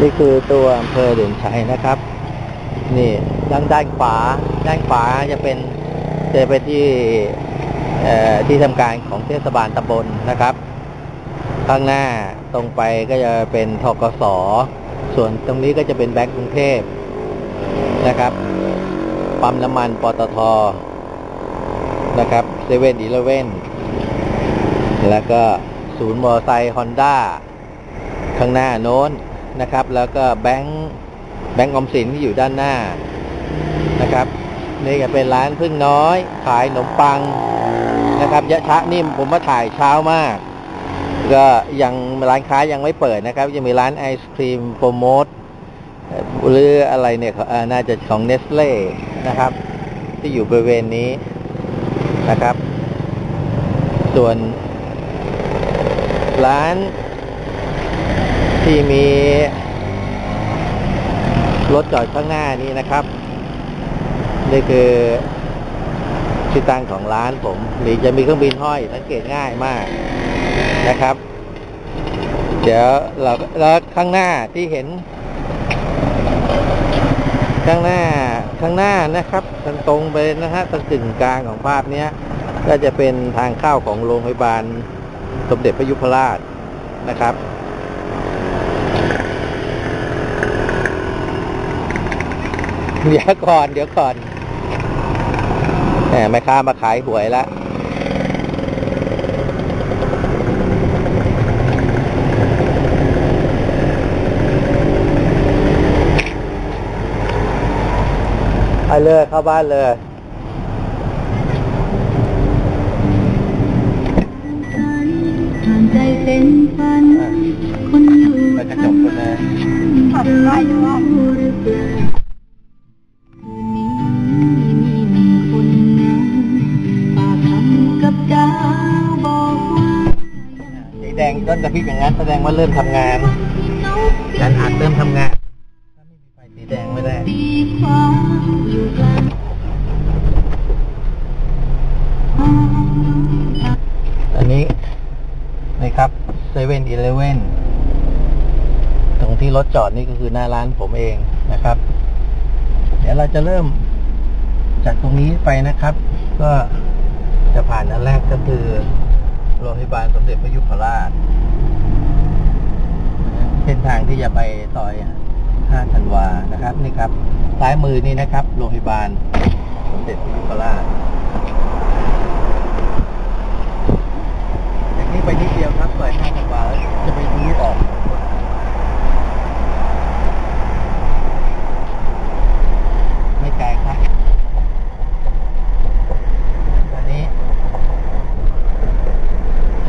นี่คือตัวอำเภอเด่นชัยนะครับ นี่ด้านด้านขวา ด้านขวาจะเป็นจะเป็นที่ที่ทำการของเทศบาลตำบลนะครับ ข้างหน้าตรงไปก็จะเป็นทกสส่วนตรงนี้ก็จะเป็นแบงก์กรุงเทพนะครับปั๊มน้ำมันปตทนะครับเซเว่นอีเลเว่นแล้วก็ศูนย์มอเตอร์ไซค์ฮอนด้าข้างหน้าโน้น นะครับ แล้วก็แบงค์แบงค์อมสินที่อยู่ด้านหน้านะครับนี่ก็เป็นร้านพึ่งน้อย ขายขนมปังนะครับ ยะชะนี่ผมมาถ่ายเช้ามาก ก็ยังร้านค้ายังไม่เปิดนะครับ ยังมีร้านไอศครีมโปรโมทหรืออะไรเนี่ยเอ่อน่าจะของเนสเล่นะครับ ที่อยู่บริเวณนี้นะครับ ส่วนร้าน ที่มี รถจอดข้างหน้านี้นะครับ นี่คือที่ตั้งของร้านผมหรือจะมีเครื่องบินห้อยสังเกตง่ายมากนะครับ เดี๋ยวเราแล้วข้างหน้าที่เห็น ข้างหน้าข้างหน้านะครับทางตรงไปนะฮะทางกึ่งกลางของภาพเนี้ย ก็จะเป็นทางเข้าของโรงพยาบาลสมเด็จพระยุพราชนะครับ เดี๋ยวก่อน เดี๋ยวก่อนแหมแม่ค้ามาขายหวยแล้วไปเลยเข้าบ้านเลยผ่านใจเป็นฝันอะคนอยู่ไปกระจกคนเลย ดงว่าเริ่มทำงานที่นกการอัดเริ่มทำงาน ถ้าไม่มีไฟสีแดงไม่ได้อันนี้นะครับเซเว่นอีเลเว่นตรงที่รถจอดนี่ก็คือหน้าร้านผมเองนะครับ เดี๋ยวเราจะเริ่มจากตรงนี้ไปนะครับ ก็จะผ่านอันแรกก็คือโรงพยาบาลสมเด็จพระยุพราช เส้นทางที่จะไปซอย5ธันวานะครับนี่ครับซ้ายมือนี่นะครับ โรงพยาบาลสมเด็จพระยุพราชจากนี้ไปนิดเดียวครับซอย5ธันวาแล้วจะไปทางนี้ออก ไม่ไกลครับอันนี้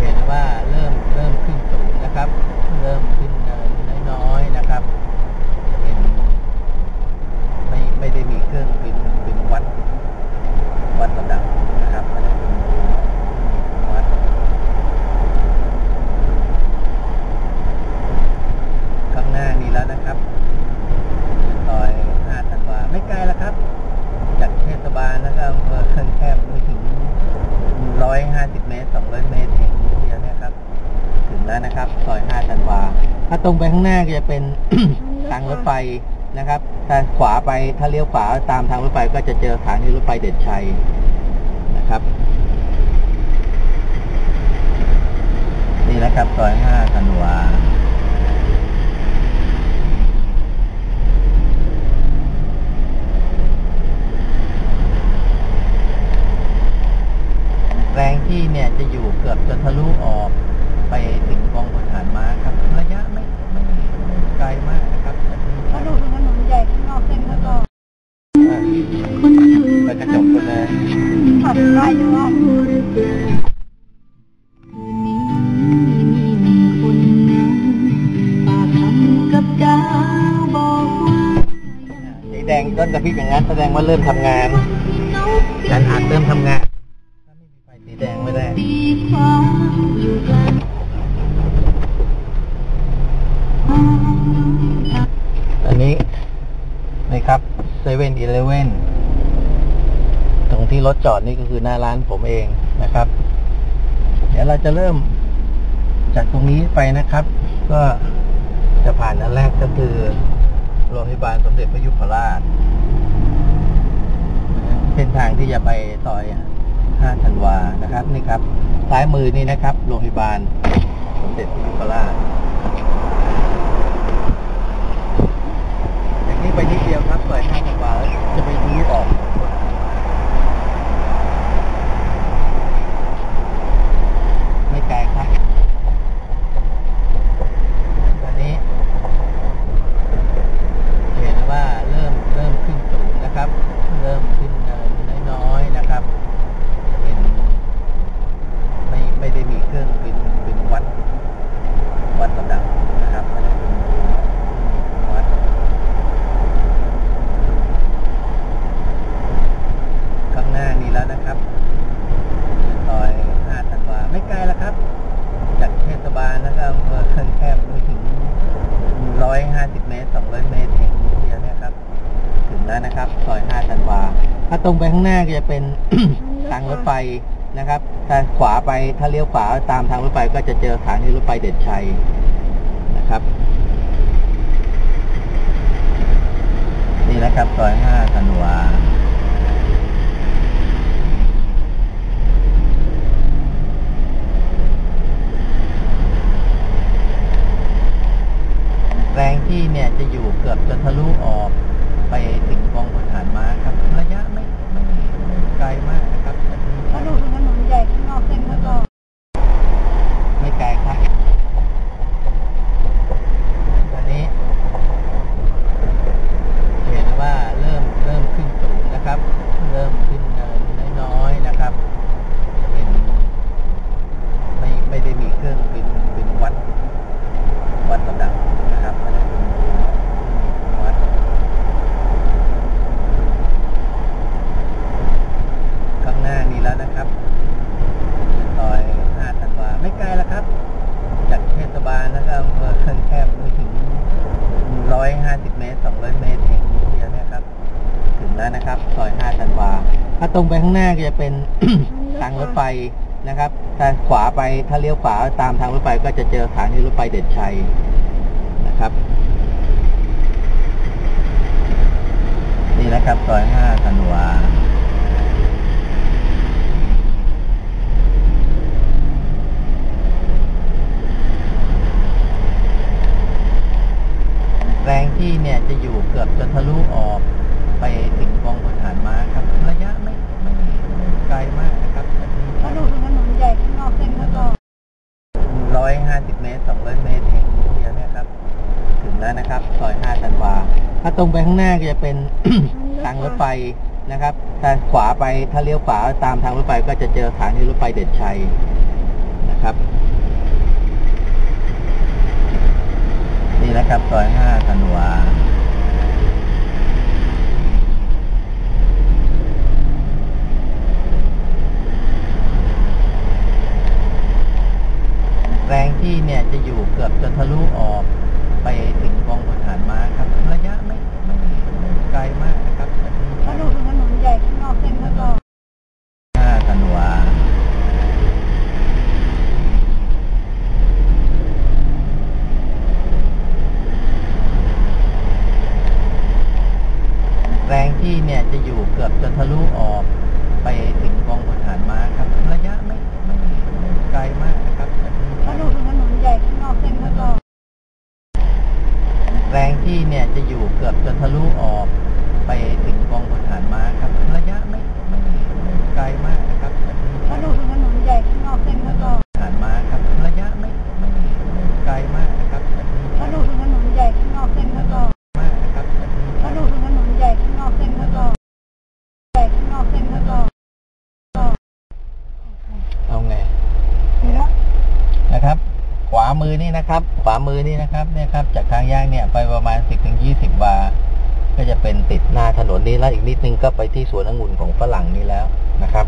เห็นว่าเริ่มเริ่มขึ้นสูงนะครับ เริ่มขึ้นเนินน้อยๆนะครับเป็นไม่ไม่ได้มีเครื่องบินบินวัด วัดระดับนะครับไม่ได้เป็นวัด ข้างหน้านี้แล้วนะครับซอย5ธันวาไม่ไกลแล้วครับ จากเทศบาลนะครับอำเภอเขื่อนแคบไม่ถึง 150 เมตร 200 เมตรเองนิดเดียวนะครับ ถึงแล้วนะครับซอย5ธันวา ถ้าตรงไปข้างหน้าก็จะเป็น ทางรถไฟนะครับ ถ้าขวาไปถ้าเลี้ยวขวาตามทางรถไฟก็จะเจอสถานีรถไฟเด่นชัยนะครับ นี่นะครับซอย5ธันวาแรงที่เนี่ยจะอยู่เกือบจะทะลุออก ไปถึงกองพลฐานม้าครับ ระยะไม่ไม่ไม่ไกลมากนะครับเขาดูเป็นถนนใหญ่ข้างนอกเส้นข้างนอกอะคนอยู่ไปกระจกคนเลยขับไปว่าหรือเปล่าคืนนี้มีหนึ่งคนนั้นปากคำกับดาวบอกว่าสีแดงต้นกระพริบอย่างนั้นแสดงว่าเริ่มทำงานที่นกการอัดเริ่มทำงาน ถ้าไม่มีไฟสีแดงไม่ได้ อีเลเว่นตรงที่รถจอดนี่ก็คือหน้าร้านผมเองนะครับ เดี๋ยวเราจะเริ่มจากตรงนี้ไปนะครับ ก็จะผ่านอันแรกก็คือโรงพยาบาลสมเด็จพระยุพราชเส้นทางที่จะไปซอย5ธันวานะครับนี่ครับซ้ายมือนี่นะครับโรงพยาบาลสมเด็จพระยุพราชจากนี้ ไปนิดเดียวครับซอย5ธันวาแล้วจะไปทะลุออก ไม่ไกลครับวันนี้ เห็นว่าเริ่มเริ่มขึ้นสูงนะครับ เริ่มขึ้นเนินน้อยๆนะครับ เห็นไม่ไม่ได้มีเครื่องบินบินวัด วัดระดับนะครับไม่ได้เป็นวัดข้างหน้านี้แล้วนะครับซอย5ธันวาไม่ไกลแล้วครับ จากเทศบาลนะครับอำเภอเขื่อนแคบไม่ถึง 150 เมตร 200 เมตรเองนิดเดียวเนะครับ ถึงแล้วนะครับซอย5ธันวา ถ้าตรงไปข้างหน้าก็จะเป็น ทางรถไฟนะครับ ถ้าขวาไปถ้าเลี้ยวขวาตามทางรถไฟก็จะเจอสถานีรถไฟเด่นชัยนะครับ นี่นะครับซอย5ธันวา แรงที่เนี่ยจะอยู่เกือบจะทะลุออกไปถึงกองพลฐานม้าครับ ระยะไม่ไม่ไม่ไกลมากนะครับ ถ้าดูถนนใหญ่ข้างนอกเส้นแล้วก็ ไม่ไกลครับวันนี้ เห็นว่าเริ่มเริ่มขึ้นสูงนะครับ เริ่มขึ้นเนินน้อยๆนะครับ เห็นไม่ไม่ได้มีเครื่องบินบินวัด วัดระดับนะครับไม่ได้เป็นวัด ข้างหน้านี้แล้วนะครับซอย5ธันวาไม่ไกลแล้วครับ จากเทศบาลนะครับอำเภอเขื่อนแคบไม่ถึง 150 เมตร 200 เมตรเองนิดเดียวนะครับ ถึงแล้วนะครับซอย5ธันวา ถ้า ตรงไปข้างหน้าก็จะเป็น ทางรถไฟนะครับ ถ้าขวาไปถ้าเลี้ยวขวาตามทางรถไฟก็จะเจอสถานีรถไฟเด่นชัยนะครับ นี่นะครับซอย5ธันวาแรงที่เนี่ยจะอยู่เกือบจะทะลุออก ถ้าตรงไปข้างหน้าก็จะเป็นทางรถไฟนะครับ ถ้าขวาไปถ้าเลี้ยวขวาตามทางรถไฟก็จะเจอสถานีรถไฟเด่นชัยนะครับ นี่นะครับซอยห้าธันวา แรงที่เนี่ยจะอยู่เกือบจะทะลุออกไปถึงกองพลฐานม้าครับ ระยะไม่ไม่ไม่ไกลมากนะครับ ถ้าดูถนนใหญ่ข้างนอกเส้นแล้วก็ 5ธันวา แรงที่เนี่ยจะอยู่เกือบจะทะลุออกไปถึงกองพลฐานม้าครับ ระยะไม่ไม่ไม่ไกลมากนะครับ ถ้าดูถนนใหญ่ข้างนอกเส้นแล้วก็ แรงที่เนี่ยจะอยู่เกือบจนทะลุออกไปถึงกองพลฐานม้าครับ ระยะไม่ไม่ไกลมากนะครับถ้าดูถนนใหญ่ข้างนอกเส้นแล้วก็ ฐานม้าครับ ระยะไม่ไม่ไม่ไกลมากนะครับ ถ้าดูถนนใหญ่ข้างนอกเส้นแล้วก็ มากนะครับ ถ้าดูถนนใหญ่ข้างนอกเส้นแล้วก็ใหญ่ข้างนอกเส้นแล้วก็ก็ เอาไง นี่ละ นะครับ ข วามือนี่นะครับ ขวามือนี่นะครับเนี่ยครับ จากทางแยกเนี่ยไปประมาณ10ถึง20วาก็จะเป็นติดหน้าถนนนี้แล้วอีกนิดนึงก็ไปที่สวนองุ่นของฝรั่งนี้แล้วนะครับ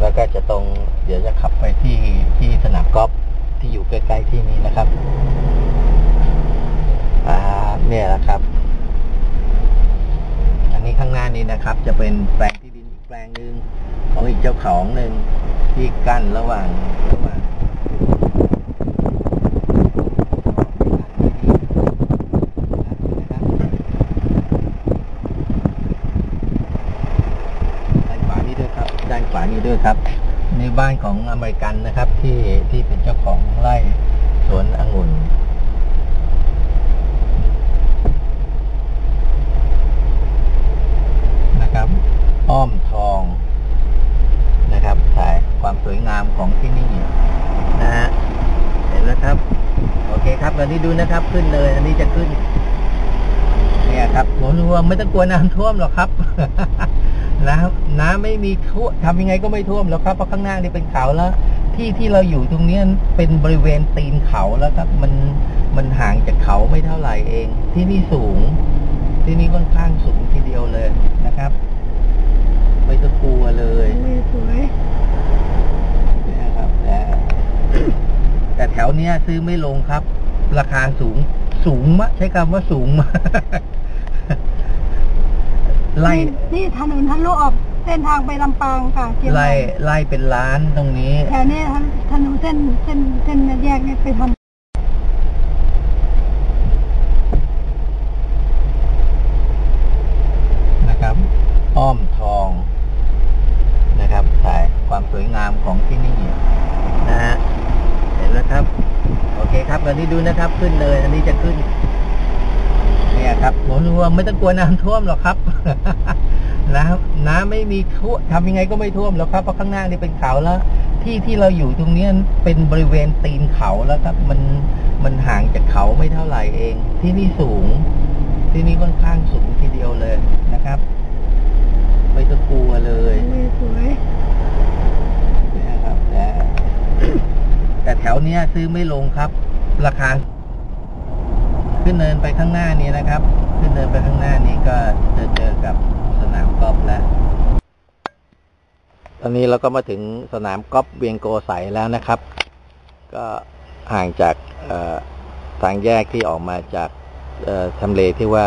แล้วก็จะตรงเดี๋ยวจะขับไปที่ที่สนามกอล์ฟที่อยู่ใกล้ๆที่นี้นะครับอ่าเนี่ยแหละครับ อันนี้ข้างหน้านี้นะครับ จะเป็นแปลงที่ดินอีกแปลงหนึ่งของอีกเจ้าของหนึ่งที่กั้นระหว่างระหว่าง บ้านของอเมริกันนะครับ ที่ที่เป็นเจ้าของไร่สวนองุ่นนะครับอ้อมทองนะครับถ่ายความสวยงามของที่นี่นะฮะเห็นแล้วครับ โอเคครับตอนนี้ดูนะครับ ขึ้นเลย อันนี้จะขึ้น เนี่ยครับผมรู้ว่าไม่ต้องกลัวน้ำท่วมหรอกครับ น้ำน้ำไม่มีท่วมทำยังไงก็ไม่ท่วมหรอกครับเพราะข้างหน้านี่เป็นเขาแล้ว ที่ที่เราอยู่ตรงเนี้ยเป็นบริเวณตีนเขาแล้วครับ มันมันห่างจากเขาไม่เท่าไหร่เอง ที่นี่สูง ที่นี่ค่อนข้างสูงทีเดียวเลยนะครับ ไม่ต้องกลัวเลยสวยนะครับแต่แต่แถวเนี้ยซื้อไม่ลงครับ ราคาสูงสูงมากใช้คำว่าสูงมาก ไล่นี่ถนนทะลุออกเส้นทางไปลำปางค่ะเชียงใหไล่ม่ไล่เป็นล้านตรงนี้ แถวนี้ถนนเส้นเส้นเส้นแยกเนี่ยไปทนะครับอ้อมทองนะครับถ่ายความสวยงามของที่นี่นะฮะเห็นแล้วครับ โอเคครับตอนนี้ดูนะครับขึ้นเลย อันนี้จะขึ้น เนี่ยครับผมรู้ว่าไม่ต้องกลัวน้ำท่วมหรอกครับ น้ำน้ำไม่มีท่วมทำยังไงก็ไม่ท่วมหรอกครับเพราะข้างหน้านี่เป็นเขาแล้ว ที่ที่เราอยู่ตรงเนี้ยเป็นบริเวณตีนเขาแล้วครับ มันมันห่างจากเขาไม่เท่าไหร่เอง ที่นี่สูง ที่นี่ค่อนข้างสูงทีเดียวเลยนะครับไม่ต้องกลัวเลยำสวยนะครับแต่แต่แถวเนี้ยซื้อไม่ลงครับ ราคา ขึ้นเนินไปข้างหน้านี้นะครับ ขึ้นเนินไปข้างหน้านี้ก็จะเจอกับสนามกอล์ฟแล้ว ตอนนี้เราก็มาถึงสนามกอล์ฟเวียงโกใสแล้วนะครับ ก็ห่างจากทางแยกที่ออกมาจากทำเลที่ว่า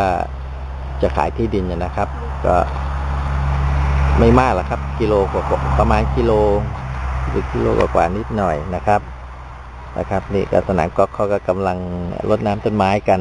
จะขายที่ดินนะครับ ก็ไม่มากหรอกครับ กิโลกว่าประมาณกิโลหรือกิโลกว่านิดหน่อยนะครับ นะครับ นี่ก็สนามก็เขาก็กำลังรดน้ำต้นไม้กัน